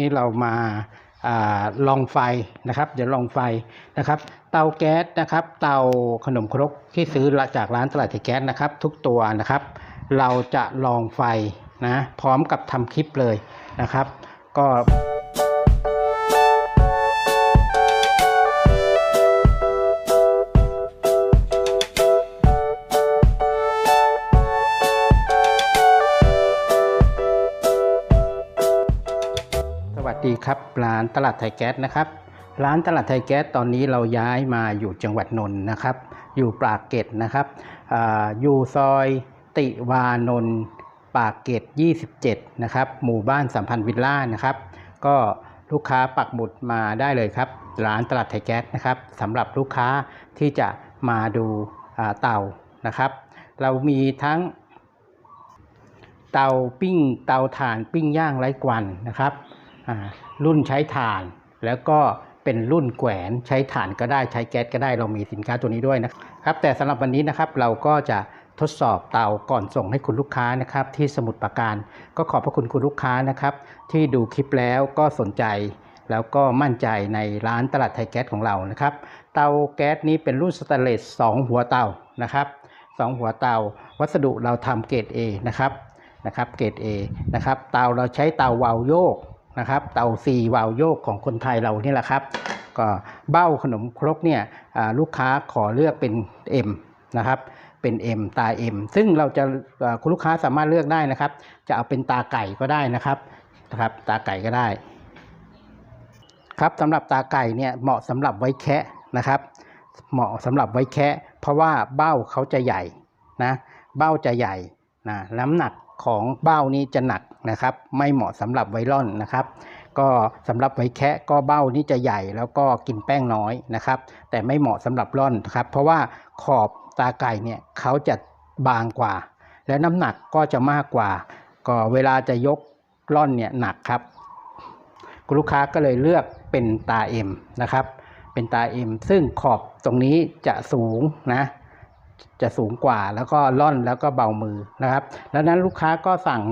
นี่เรามาอาลองไฟนะครับ เดี๋ยวลองไฟนะครับ เตาแก๊สนะครับ เตาขนมครกที่ซื้อจากร้านตลาดไทยแก๊สนะครับ ทุกตัวนะครับ เราจะลองไฟนะพร้อมกับทำคลิปเลยนะครับ ก็ ดีครับร้านตลาดไทยแก๊สนะครับ ร้านตลาดไทยแก๊สตอนนี้เราย้ายมาอยู่จังหวัดนนท์นะครับ อยู่ปากเกร็ดนะครับออยู่ซอยติวานนท์ปากเกร็ด 27 นะครับ หมู่บ้านสัมพันธ์วิลล่านะครับ ก็ลูกค้าปักหมุดมาได้เลยครับ ร้านตลาดไทยแก๊สนะครับสำหรับลูกค้าที่จะมาดูเตานะครับ เรามีทั้งเตาปิ้งเตาถ่านปิ้งย่างไร้ควันนะครับ รุ่นใช้ถ่าน แล้วก็เป็นรุ่นแขวนใช้ถ่านก็ได้ใช้แก๊สก็ได้เรามีสินค้าตัวนี้ด้วยนะครับ แต่สำหรับวันนี้นะครับเราก็จะทดสอบเตาก่อนส่งให้คุณลูกค้านะครับ ที่สมุทรปราการ ก็ขอบพระคุณคุณลูกค้านะครับ ที่ดูคลิปแล้วก็สนใจแล้วก็มั่นใจในร้านตลาดไทยแก๊สของเรานะครับ เตาแก๊สนี้เป็นรุ่นสแตนเลส2 หัวเตานะครับสองหัวเตา วัสดุเราทำเกรด A นะครับนะครับเกรด A นะครับเตาเราใช้เตาวาลโยก นะครับเตา C วาวโยกของคนไทยเรานี่แหละครับก็เบ้าขนมครกเนี่ยลูกค้าขอเลือกเป็น M นะครับเป็น M ตา M ซึ่งเราจะคุณลูกค้าสามารถเลือกได้นะครับ จะเอาเป็นตาไก่ก็ได้นะครับนะครับตาไก่ก็ได้ ครับสำหรับตาไก่เนี่ยเหมาะสำหรับไว้แคะนะครับ เหมาะสำหรับไว้แคะ เพราะว่าเบ้าเขาจะใหญ่นะเบ้าจะใหญ่นะน้ำหนัก ของเบ้านี้จะหนักนะครับ ไม่เหมาะสำหรับไวรอนนะครับ ก็สำหรับไวแคะก็เบ้านี้จะใหญ่แล้วก็กินแป้งน้อยนะครับ แต่ไม่เหมาะสำหรับร่อนครับ เพราะว่าขอบตาไก่เนี่ยเขาจะบางกว่า และน้ำหนักก็จะมากกว่า ก็เวลาจะยกร่อนเนี่ยหนักครับคุณลูกค้าก็เลยเลือกเป็นตาเอ็มนะครับ เป็นตาเอ็มซึ่งขอบตรงนี้จะสูงนะ จะสูงกว่าแล้วก็ล่อนแล้วก็เบามือนะครับแล้วนั้นลูกค้าก็สั่ง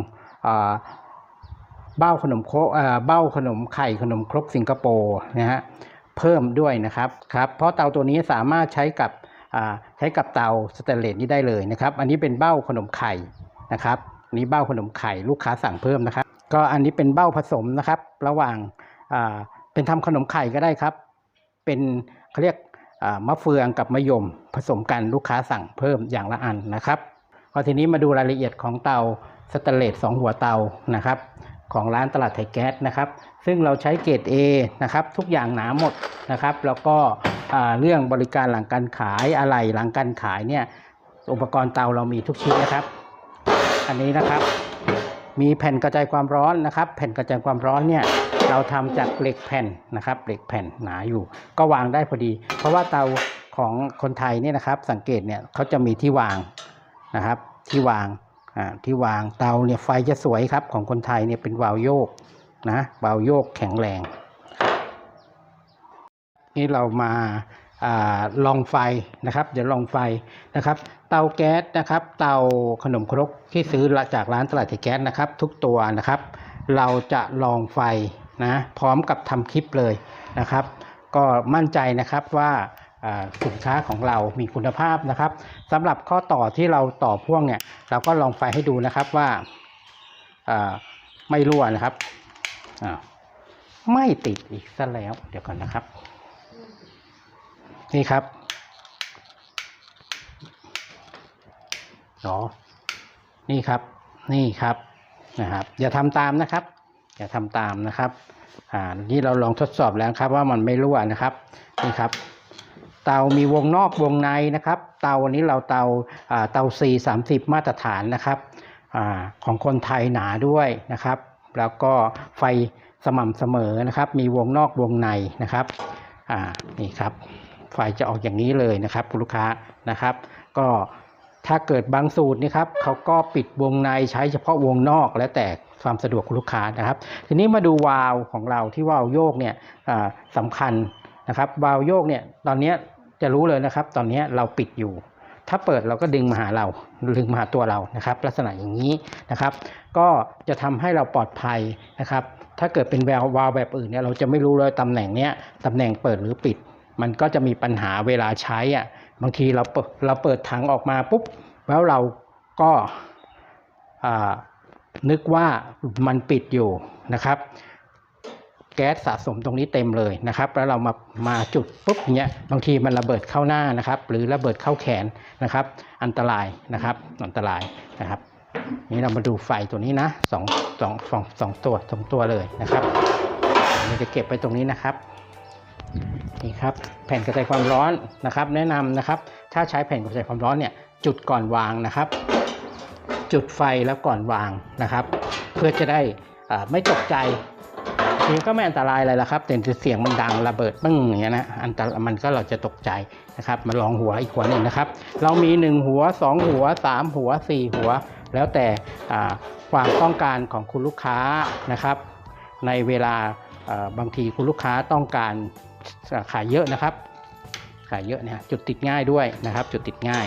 เบ้าขนมโครกเบ้าขนมไข่ขนมครกสิงคโปร์นะฮะเพิ่มด้วยนะครับครับเพราะเตาตัวนี้สามารถใช้กับใช้กับเตาสแตนเลสนี้ได้เลยนะครับ อันนี้เป็นเบ้าขนมไข่นะครับนนี้เบ้าขนมไข่ลูกค้าสั่งเพิ่มนะครับ ก็อันนี้เป็นเบ้าผสมนะครับ ระหว่างเป็นทำขนมไข่ก็ได้ครับ เป็นเขาเรียก มะเฟืองกับมะยมผสมกันลูกค้าสั่งเพิ่มอย่างละอันนะครับพอทีนี้มาดูรายละเอียดของเตาสแตนเลสสองหัวเตานะครับของร้านตลาดไทยแก๊สนะครับซึ่งเราใช้เกรด A นะครับทุกอย่างหนาหมดนะครับ แล้วก็เรื่องบริการหลังการขายอะไรหลังการขายเนี่ยอุปกรณ์เตาเรามีทุกชิ้นนะครับ อันนี้นะครับมีแผ่นกระจายความร้อนนะครับ แผ่นกระจายความร้อนเนี่ย เราทำจากเหล็กแผ่นนะครับเหล็กแผ่นหนาอยู่ ก็วางได้พอดี เพราะว่าเตาของคนไทยเนี่ยนะครับ สังเกตเนี่ยเขาจะมีที่วางนะครับ ที่วางอ่าที่วางเตาเนี่ยไฟจะสวยครับของคนไทยเนี่ยเป็นวาล์วโยกนะวาล์วโยกแข็งแรง นี่เรามาอลองไฟนะครับ เดี๋ยวลองไฟนะครับ เตาแก๊สนะครับ เตาขนมครกที่ซื้อจากร้านตลาดไทยแก๊สนะครับ ทุกตัวนะครับ เราจะลองไฟ นะพร้อมกับทำคลิปเลยนะครับ ก็มั่นใจนะครับว่าสินค้าของเรามีคุณภาพนะครับสำหรับข้อต่อที่เราต่อพ่วงเนี่ยเราก็ลองไฟให้ดูนะครับว่าไม่รั่วนะครับไม่ติดอีกซะแล้วเดี๋ยวก่อนนะครับ นี่ครับอ๋อนี่ครับนี่ครับนะครับ อย่าทำตามนะครับ อย่าทำตามนะครับ อ่านี่เราลองทดสอบแล้วครับว่ามันไม่รั่วนะครับนี่ครับ เตามีวงนอกวงในนะครับ เตาอันนี้เราเตาเตา C 30 มาตรฐานนะครับอของคนไทยหนาด้วยนะครับ แล้วก็ไฟสม่ำเสมอนะครับ มีวงนอกวงในนะครับอ่านี่ครับ ไฟจะออกอย่างนี้เลยนะครับคุณลูกค้านะครับ ก็ถ้าเกิดบางสูตรนี่ครับเขาก็ปิดวงในใช้เฉพาะวงนอกแล้วแต่ ความสะดวกคุณลูกค้านะครับ ทีนี้มาดูวาลของเราที่วาลโยกเนี่ยสำคัญนะครับวาลโยกเนี่ยตอนนี้จะรู้เลยนะครับ ตอนนี้เราปิดอยู่ ถ้าเปิดเราก็ดึงมาหาเราดึงมาหาตัวเรานะครับ ลักษณะอย่างนี้นะครับ ก็จะทำให้เราปลอดภัยนะครับ ถ้าเกิดเป็นแวววาลแบบอื่นเนี่ยเราจะไม่รู้เลยตำแหน่งเนี้ยตำแหน่งเปิดหรือปิด มันก็จะมีปัญหาเวลาใช้อะบางทีเราเปิดเราเปิดถังออกมาปุ๊บแล้วเราก็อ่า นึกว่ามันปิดอยู่นะครับ แก๊สสะสมตรงนี้เต็มเลยนะครับ แล้วเรามามาจุดปุ๊บเนี้ยบางทีมันระเบิดเข้าหน้านะครับ หรือระเบิดเข้าแขนนะครับ อันตรายนะครับอันตรายนะครับนี่เรามาดูไฟตัวนี้นะสองสองสองสองตัวสองตัวเลยนะครับเราจะเก็บไปตรงนี้นะครับนี่ครับแผ่นกระจายความร้อนนะครับ แนะนำนะครับ ถ้าใช้แผ่นกระจายความร้อนเนี่ยจุดก่อนวางนะครับ จุดไฟแล้วก่อนวางนะครับ เพื่อจะได้ไม่ตกใจจริงก็ไม่อันตรายอะไรละครับแต่เสียงมันดังระเบิดปึ้งอย่างเงี้นะอันตรมันก็เราจะตกใจนะครับมาลองหัวอีกหัวหนึ่งนะครับ เรามี 1 หัว 2 หัว 3 หัว 4 หัว แล้วแต่ความต้องการของคุณลูกค้านะครับ ในเวลาบางทีคุณลูกค้าต้องการขายเยอะนะครับ ขายเยอะเนี่ยจุดติดง่ายด้วยนะครับ จุดติดง่าย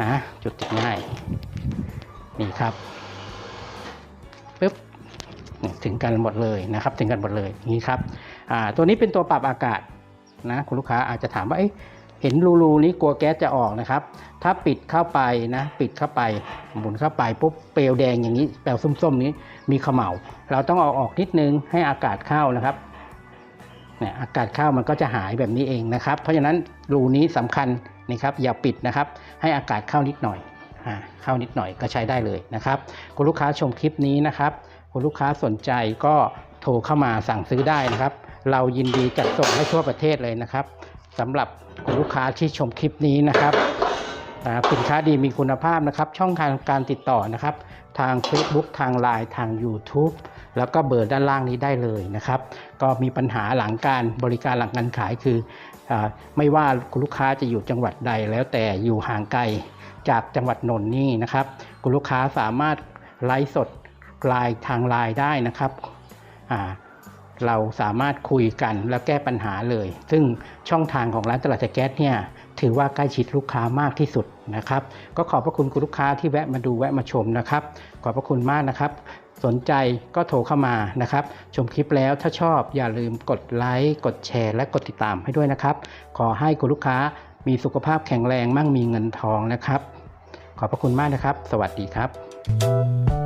นะจุดติดง่าย นี่ครับปึ๊บถึงกันหมดเลยนะครับ ถึงกันหมดเลยนี่ครับตัวนี้เป็นตัวปรับอากาศนะคุณลูกค้าอาจจะถามว่าเเห็นรูๆนี้กลัวแก๊สจะออกนะครับ ถ้าปิดเข้าไปนะ ปิดเข้าไปหมุนเข้าไปปุ๊บเปลวแดงอย่างนี้เปลวส้มๆนี้มีเขมเหลาเราต้องเอาออกนิดนึงให้อากาศเข้านะครับเนี่ยอากาศเข้ามันก็จะหายแบบนี้เองนะครับ เพราะฉะนั้นรูนี้สำคัญนะครับ อย่าปิดนะครับ ให้อากาศเข้านิดหน่อย เข้านิดหน่อยก็ใช้ได้เลยนะครับคุณลูกค้าชมคลิปนี้นะครับคุณลูกค้าสนใจก็โทรเข้ามาสั่งซื้อได้นะครับ เรายินดีจัดส่งให้ทั่วประเทศเลยนะครับสำหรับคุณลูกค้าที่ชมคลิปนี้นะครับสินค้าดีมีคุณภาพนะครับ ช่องทางการติดต่อนะครับ ทาง Facebook ทาง Line ทาง YouTube แล้วก็เบอร์ด้านล่างนี้ได้เลยนะครับ ก็มีปัญหาหลังการบริการหลังการขายคืออไม่ว่าคุณลูกค้าจะอยู่จังหวัดใดแล้วแต่อยู่ห่างไกล จากจังหวัดนนท์นี่นะครับคุณลูกค้าสามารถไลฟ์สดไลน์ทางไลน์ได้นะครับเราสามารถคุยกันแล้วแก้ปัญหาเลย ซึ่งช่องทางของร้านตลาดแก๊สเนี่ยถือว่าใกล้ชิดลูกค้ามากที่สุดนะครับ ก็ขอบพระคุณคุณลูกค้าที่แวะมาดูแวะมาชมนะครับ ขอบพระคุณมากนะครับ สนใจก็โทรเข้ามานะครับ ชมคลิปแล้วถ้าชอบอย่าลืมกดไลค์กดแชร์ และกดติดตามให้ด้วยนะครับ ขอให้คุณลูกค้ามีสุขภาพแข็งแรงมั่งมีเงินทองนะครับ ขอบพระคุณมากนะครับ สวัสดีครับ